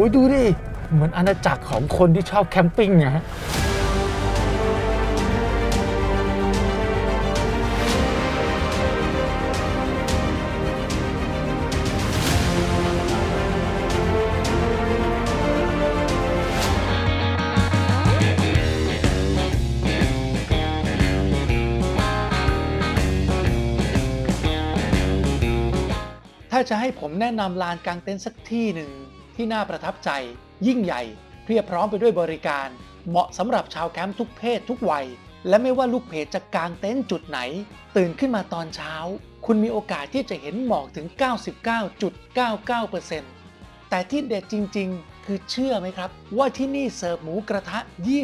อ้ยดูดิ เหมือนอาณาจักรของคนที่ชอบแคมปิ้งอะฮะถ้าจะให้ผมแนะนำลานกางเต็นท์สักที่หนึ่ง ที่น่าประทับใจ ยิ่งใหญ่ เพียบพร้อมไปด้วยบริการ เหมาะสำหรับชาวแคมป์ทุกเพศทุกวัย และไม่ว่าลูกเพจจะกางเต็นท์จุดไหน ตื่นขึ้นมาตอนเช้า คุณมีโอกาสที่จะเห็นหมอกถึง 99.99%แต่ที่เด็ดจริง ๆ คือเชื่อไหมครับ ว่าที่นี่เสิร์ฟหมูกระทะ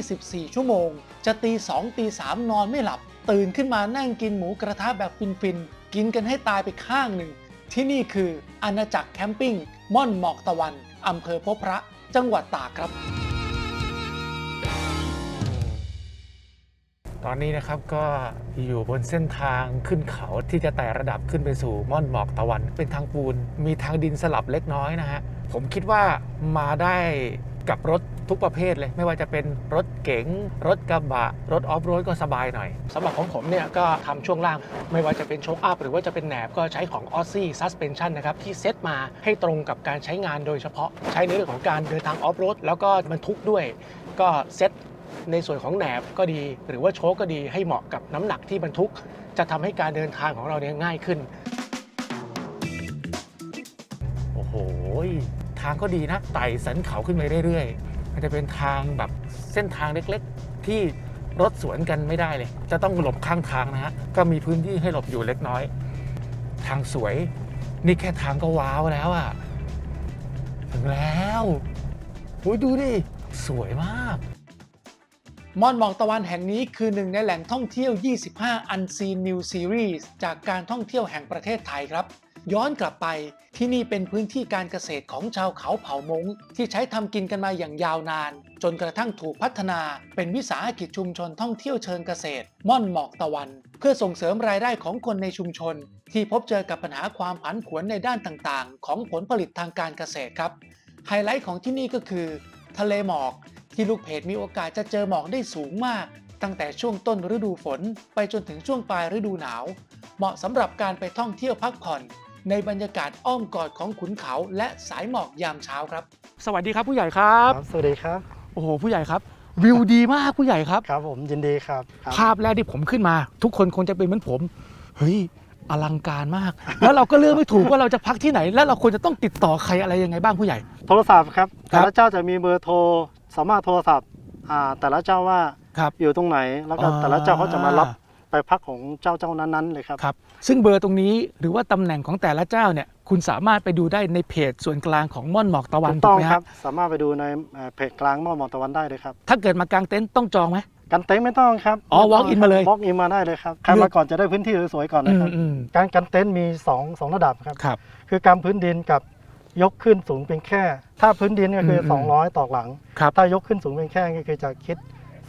24 ชั่วโมง จะตี 2 ตี 3 นอนไม่หลับ ตื่นขึ้นมานั่งกินหมูกระทะแบบฟินๆกินกันให้ตายไปข้างหนึ่งที่นี่คืออาณาจักรแคมปิ้งม่อนหมอกตะวัน อำเภอพบพระจังหวัดตากครับ ตอนนี้นะครับก็อยู่บนเส้นทางขึ้นเขาที่จะไต่ระดับขึ้นไปสู่ม่อนหมอกตะวัน เป็นทางปูน มีทางดินสลับเล็กน้อยนะฮะ ผมคิดว่ามาได้กับรถ ทุกประเภทเลย ไม่ว่าจะเป็นรถเก๋ง รถกระบะ รถออฟโรดก็สบายหน่อยสำหรับของผมเนี่ยก็ทำช่วงล่าง ไม่ว่าจะเป็นโชคอัพหรือว่าจะเป็นแหนบก็ใช้ของ Aussie Suspension นะครับที่เซตมาให้ตรงกับการใช้งานโดยเฉพาะใช้ในเรื่องของการเดินทางออฟโรดแล้วก็บรรทุกด้วยก็เซตในส่วนของแหนบก็ดี หรือว่าโชคก็ดีให้เหมาะกับน้ำหนักที่บรรทุก จะทำให้การเดินทางของเราเนี่ยง่ายขึ้น โอ้โหทางก็ดีนะไต่สันเขาขึ้นไปเรื่อยๆ มันจะเป็นทางแบบเส้นทางเล็กๆ ที่รถสวนกันไม่ได้เลย จะต้องหลบข้างทางนะฮะ ก็มีพื้นที่ให้หลบอยู่เล็กน้อย ทางสวย นี่แค่ทางก็ว้าวแล้วอะถึงแล้วโอ้ยดูดิ สวยมาก ม่อนหมอกตะวันแห่งนี้คือหนึ่งในแหล่งท่องเที่ยว 25 Unseen New Series จากการท่องเที่ยวแห่งประเทศไทยครับ ย้อนกลับไปที่นี่เป็นพื้นที่การเกษตรของชาวเขาเผ่ามงที่ใช้ทำกินกันมาอย่างยาวนาน จนกระทั่งถูกพัฒนาเป็นวิสาหกิจชุมชนท่องเที่ยวเชิงเกษตร ม่อนหมอกตะวัน เพื่อส่งเสริมรายได้ของคนในชุมชน ที่พบเจอกับปัญหาความผันผวนในด้านต่างๆ ของผลผลิตทางการเกษตรครับ ไฮไลท์ของที่นี่ก็คือ ทะเลหมอก ที่ลูกเพจมีโอกาสจะเจอหมอกได้สูงมาก ตั้งแต่ช่วงต้นฤดูฝน ไปจนถึงช่วงปลายฤดูหนาว เหมาะสำหรับการไปท่องเที่ยวพักผ่อน ในบรรยากาศอ้อมกอดของขุนเขาและสายหมอกยามเช้าครับ สวัสดีครับผู้ใหญ่ครับครับสวัสดีครับ โอ้โหผู้ใหญ่ครับ วิวดีมากผู้ใหญ่ครับ ครับผมยินดีครับครับ ภาพแรกที่ผมขึ้นมา ทุกคนคงจะเป็นเหมือนผม เฮ้ยอลังการมาก แล้วเราก็เลือกไม่ถูกว่าเราจะพักที่ไหน แล้วเราควรจะต้องติดต่อใครอะไรยังไงบ้างผู้ใหญ่ โทรศัพท์ครับครับแต่ละเจ้าจะมีเบอร์โทร สามารถโทรศัพท์อ่าแต่ละเจ้าว่าครับอยู่ตรงไหน แล้วก็อ่าแต่ละเจ้าเขาจะมารับ ไปพักของเจ้าเจ้านั้นๆเลยครับ ครับ ซึ่งเบอร์ตรงนี้หรือว่าตำแหน่งของแต่ละเจ้าเนี่ยคุณสามารถไปดูได้ในเพจส่วนกลางของม่อนหมอกตะวันถูกถูต้กองไหมคครัรับ บ สามารถไปดูในเอ่อเพจกลางหม้อหมอกตะวันได้เลยครับ ถ้าเกิดมากางเต็นท์ต้องจองไหม กันเต็นท์ไม่ต้องครับอ๋อ walk in มาเลย วอล์กอินมาได้เลยครับใครเลือกมาก่อนจะได้พื้นที่สวยๆก่อนอืนะคมรับ อืมการกันเต็นท์มีสองสองระดับครับ ครับ คือการพื้นดินกับยกขึ้นสูงเป็นแค่ ถ้าพื้นดินก็คือมอืม200 ต่อหลัง ครับ ถ้ายกขึ้นสูงเป็นแค่ก็คือจะคิด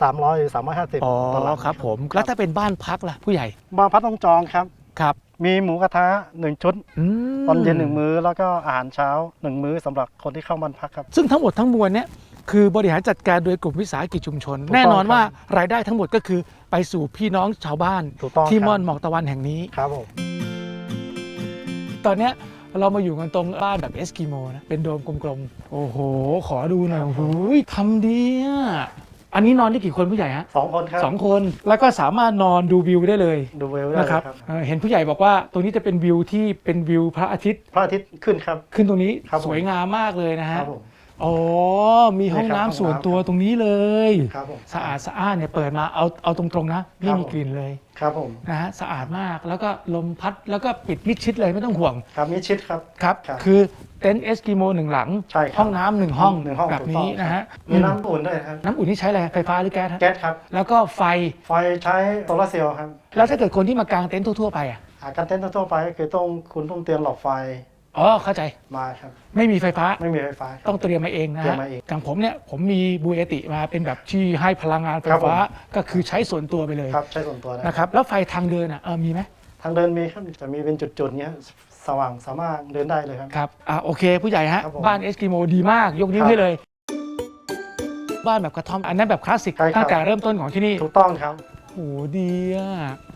300หรือ350อ๋อต่อหลังครับผม แล้วถ้าเป็นบ้านพักล่ะผู้ใหญ่บางพัดต้องจองครับ ครับ มีหมูกระทะหนึ่งชุด มตอนเย็นหนึ่งมื้อแล้วก็อาหารเช้าหนึ่งมื้อสำหรับคนที่เข้าบ้านพักครับ ซึ่งทั้งหมดทั้งมวลเนี่ยคือบริหารจัดการโดยกลุ่มวิสาหกิจชุมชน ถูกต้องแน่นอนครับ ว่ารายได้ทั้งหมดก็คือไปสู่พี่น้องชาวบ้าน ถูกต้องที่ครับม่อนหมอกตะวันแห่งนี้ ครับผม ตอนเนี้ยเรามาอยู่กันตรงบ้านแบบเอสกิโมนะเป็นโดมกลมๆ โอ้โห ขอดูหน่อยโอ้โหทำดีอะ อันนี้นอนได้กี่คนผู้ใหญ่ฮะสองคนครับสองคนแล้วก็สามารถนอนดูวิวได้เลยดูเวลได้นะเลยคครัรับบเอ่อเห็นผู้ใหญ่บอกว่าตรงนี้จะเป็นวิวที่เป็นวิวพระอาทิตย์พระอาทิตย์ขึ้นครับ ขึ้นตรงนี้ครับผม สวยงามมากเลยนะคฮะรับผม อ๋อ มีห้องนี่ครับน้ำส่วนห้องน้ำตัวตรงนี้เลย ครับผมสะอาดสะอ้านเนี่ยเปิดมาเอาเอาตรงๆนะ ไม่ครับมีผมกลิ่นเลยครับผมนะฮะสะอาดมากแล้วก็ลมพัดแล้วก็ปิดมิดชิดเลยไม่ต้องห่วงครับมีชิดครับ ครับ ครับคือเต็นท์เอสกิโมหนึ่งหลัง ใช่ครับห้องน้ำหนึ่งห้องหนึ่งห้องแบบถูกต้นี้อง นะฮะมีน้ำอุ่นด้วยครับ น้ำอุ่นที่ใช้อะไรไฟฟ้าหรือแก๊สฮะแก๊สครับ แล้วก็ไฟไฟใช้โซลาร์เซลล์ครับแล้วถ้าเกิดคนที่มากางเต็นท์ทั่วๆไปอะ อาการเต้นทั่วๆไปก็คือต้องคุณต้องเตรียมหลอดไฟ อ๋อเข้าใจมาครับ ไม่มีไฟฟ้าไม่มีไฟฟ้าครับ ต้องเตรียมมาเองนะเตรียฮะมมาเองอย่างผมเนี่ยผมมีบูเอติมาเป็นแบบที่ให้พลังงานไฟครับผม ฟ้าก็คือใช้ส่วนตัวไปเลยครับใช้ส่วนตัวได้นะครับแล้วไฟทางเดินอะเออมีไหมทางเดินมีครับจะมีเป็นจุดๆเนี้ยสว่างสามารถเดินได้เลยครับ ครับอะโอเค ผู้ใหญ่ฮะครับผมบ้านเอสกิโมดีมากยกนิ้วครับให้เลย บ้านแบบกระท่อมอันนั้นแบบคลาสสิกใช่ครับ ตั้งแต่เริ่มต้นของที่นี่ ถูกต้องครับโหดีอะ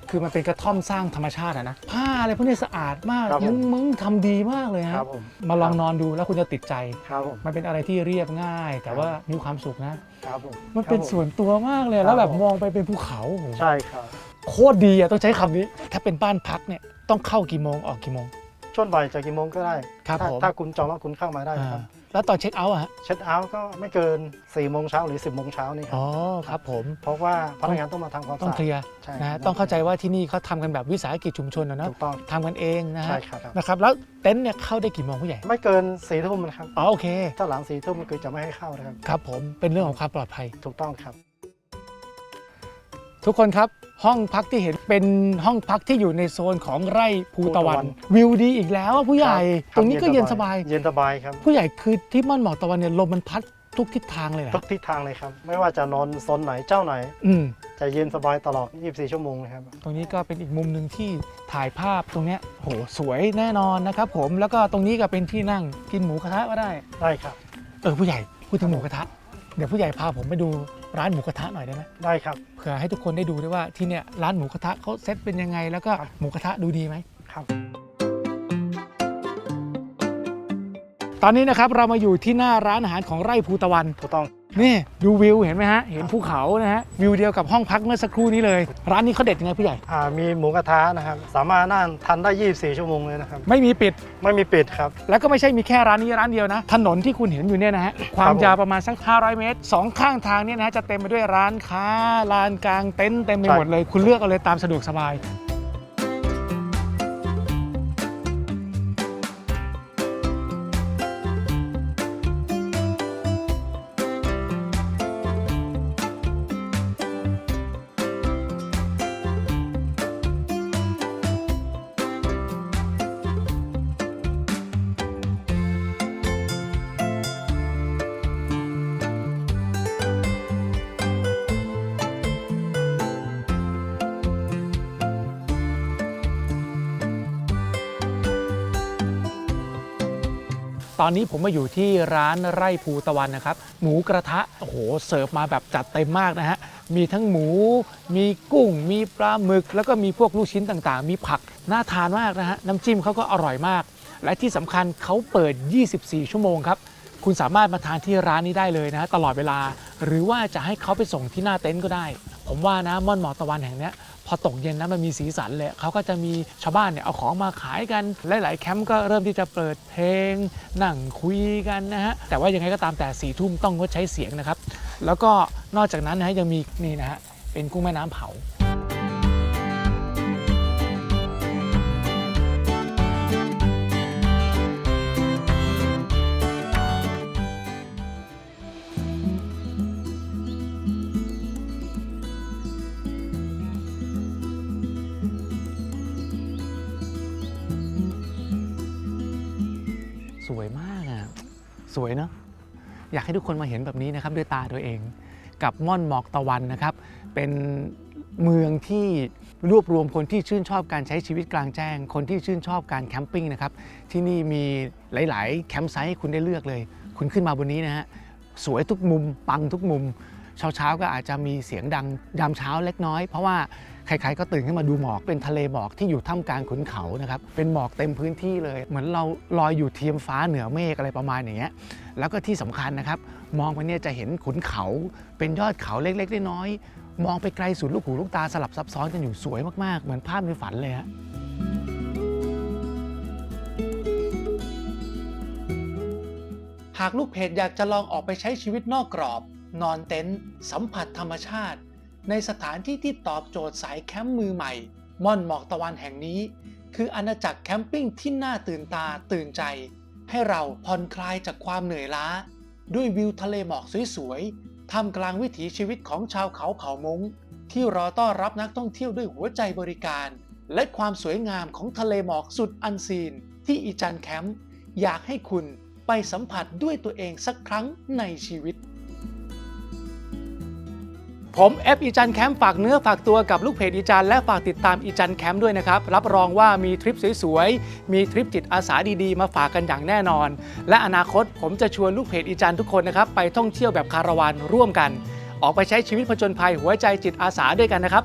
คือมันเป็นกระท่อมสร้างธรรมชาติอะนะผ้าอะไรพวกนี้สะอาดมากครับผม มึงมึงทำดีมากเลยคฮะรับผมมาลองนอนดูแล้วคุณจะติดใจ ครับผม มันเป็นอะไรที่เรียบง่าย แต่ว่ามีความสุขนะ ครับผมมันเป็นครับผ ส่วนตัวมากเลยครับแล้วแบบผม มองไปเป็นภูเขาโอ้โหใช่ครับ โคตรดีอะต้องใช้คำนี้ ถ้าเป็นบ้านพักเนี่ยต้องเข้ากี่โมงออกกี่โมง ช่วงบ่ายจะกี่โมงก็ได้ ครับถ้าผม ถ้าคุณจองแล้วคุณเข้ามาได้ครับ อ่า แล้วตอนเช็คเอาท์อะฮะเช็ดเอาท์ก็ไม่เกิน4ี่โมงเช้าหรือ 10บโมงเช้านี่ครัอ๋บ อครับผม เพราะว่าพนักงานต้องมาทำความต้อสะงอาดเคลียร์ใช่นะคฮะรับต้องเข้าใจว่าที่นี่เขาทำกันแบบวิสาหกิจชุมชนนะเนาะถูกต้องทำกันเองนะใช่ฮะครับ นะครับแล้วเต็นท์เนี่ยเข้าได้กี่โมงผู้ใหญ่ไม่เกินสี่ทุ่มนะครับ อ๋อโอเค ถ้าหลังสี่ทุ่มคือจะไม่ให้เข้านะครับ ครับผมเป็นเรื่องของความปลอดภัย ถูกต้องครับ ทุกคนครับห้องพักที่เห็นเป็นห้องพักที่อยู่ในโซนของไร่ภูตะวัน ภูตะวันวิวดีอีกแล้วอะผู้ใหญ่คตรงนี้ก็เย็นสบาย เย็นสบายครับ ผู้ใหญ่คือที่ม่อนหมอกตะวันเนี่ยลมมันพัดทุกทิศทางเลยเหรอทุกทิศทางเลยครับ ไม่ว่าจะนอนโซนไหนเจ้าไหน อืมจะเย็นสบายตลอด 24 ชั่วโมงนะครับ ตรงนี้ก็เป็นอีกมุมหนึ่งที่ถ่ายภาพตรงเนี้ยโหสวยแน่นอนนะครับผมแล้วก็ตรงนี้ก็เป็นที่นั่งกินหมูกระทะก็ได้ ได้ครับ เออผู้ใหญ่พูดถึงหมูกระทะเดี๋ยวผู้ใหญ่พาผมไปดู ร้านหมูกระทะหน่อยได้ไหมได้ครับ เผื่อให้ทุกคนได้ดูด้วยว่าที่เนี่ยร้านหมูกระทะเขาเซตเป็นยังไง แล้วก็ครับหมูกระทะดูดีไหมครับ ตอนนี้นะครับเรามาอยู่ที่หน้าร้านอาหารของไร่ภูตะวันถูกต้อง นี่ดูวิวเห็นไหมฮะ เห็นภูเขานะฮะ วิวเดียวกับห้องพักเมื่อสักครู่นี้เลย ร้านนี้เขาเด็ดยังไงผู้ใหญ่ อ่ามีหมูกระทะนะครับ สามารถนั่งทานได้ 24 ชั่วโมงเลยนะครับ ไม่มีปิด ไม่มีปิดครับ แล้วก็ไม่ใช่มีแค่ร้านนี้ร้านเดียวนะ ถนนที่คุณเห็นอยู่เนี่ยนะฮะ ความผมยาวประมาณสัก 500 เมตรสองข้างทางเนี่ยนะฮะจะเต็มไปด้วยร้านค้าลานกลางเต็นท์เต็มไปหมดเลย คุณเลือกเอาเลยตามสะดวกสบาย ตอนนี้ผมมาอยู่ที่ร้านไร่ภูตะวันนะครับ หมูกระทะโอ้โหเสิร์ฟมาแบบจัดเต็มมากนะฮะมีทั้งหมู มีกุ้ง มีปลาหมึก แล้วก็มีพวกลูกชิ้นต่างๆ มีผักน่าทานมากนะฮะน้ำจิ้มเขาก็อร่อยมาก และที่สำคัญเขาเปิด 24 ชั่วโมงครับคุณสามารถมาทานที่ร้านนี้ได้เลยนะฮะตลอดเวลา หรือว่าจะให้เขาไปส่งที่หน้าเต็นท์ก็ได้ ผมว่านะม่อนหมอตะวันแห่งเนี้ย พอตกเย็นนะมันมีสีสันเลยเขาก็จะมีชาวบ้านเนี่ยเอาของมาขายกัน หลาย ๆ แคมป์ก็เริ่มที่จะเปิดเพลงนั่งคุยกันนะฮะ แต่ว่ายังไงก็ตามแต่สี่ทุ่มต้องงดใช้เสียงนะครับ แล้วก็นอกจากนั้นนะฮะยังมีนี่นะฮะเป็นกุ้งแม่น้ำเผา สวยเนอะอยากให้ทุกคนมาเห็นแบบนี้นะครับด้วยตาตัวเอง กับม่อนหมอกตะวันนะครับ เป็นเมืองที่รวบรวมคนที่ชื่นชอบการใช้ชีวิตกลางแจ้ง คนที่ชื่นชอบการแคมปิ้งนะครับ ที่นี่มีหลาย ๆ แคมป์ไซต์ให้คุณได้เลือกเลย คุณขึ้นมาบนนี้นะฮะสวยทุกมุม ปังทุกมุม เช้า ๆ ก็อาจจะมีเสียงดังยามเช้าเล็กน้อย เพราะว่า ใครๆก็ตื่นขึ้นมาดูหมอกเป็นทะเลหมอกที่อยู่ท่ามกลางขุนเขานะครับเป็นหมอกเต็มพื้นที่เลย เหมือนเราลอยอยู่เทียมฟ้าเหนือเมฆอะไรประมาณอย่างเงี้ยแล้วก็ที่สำคัญนะครับ มองไปเนี่ยจะเห็นขุนเขา เป็นยอดเขาเล็กๆน้อยๆมองไปไกลสุดลูกหูลูกตาสลับซับซ้อนกันอยู่สวยมากๆ เหมือนภาพในฝันเลยฮะหากลูกเพจอยากจะลองออกไปใช้ชีวิตนอกกรอบ นอนเต็นท์สัมผัสธรรมชาติ ในสถานที่ที่ตอบโจทย์สายแคมป์มือใหม่ ม่อนหมอกตะวันแห่งนี้ คืออาณาจักรแคมปิ้งที่น่าตื่นตาตื่นใจ ให้เราผ่อนคลายจากความเหนื่อยล้า ด้วยวิวทะเลหมอกสวยๆท่ามกลางวิถีชีวิตของชาวเขาเผ่ามงที่รอต้อนรับนักท่องเที่ยวด้วยหัวใจบริการ และความสวยงามของทะเลหมอกสุดอันซีน ที่อีจันแคมป์อยากให้คุณไปสัมผัสด้วยตัวเองสักครั้งในชีวิต ผมเอฟอีจันแคมป์ฝากเนื้อฝากตัวกับลูกเพจอีจันและฝากติดตามอีจันแคมป์ด้วยนะครับ รับรองว่ามีทริปสวยๆ มีทริปจิตอาสาดีๆ มาฝากกันอย่างแน่นอน และอนาคตผมจะชวนลูกเพจอีจันทุกคนนะครับ ไปท่องเที่ยวแบบคาราวานร่วมกัน ออกไปใช้ชีวิตผจญภัยหัวใจจิตอาสาด้วยกันนะครับ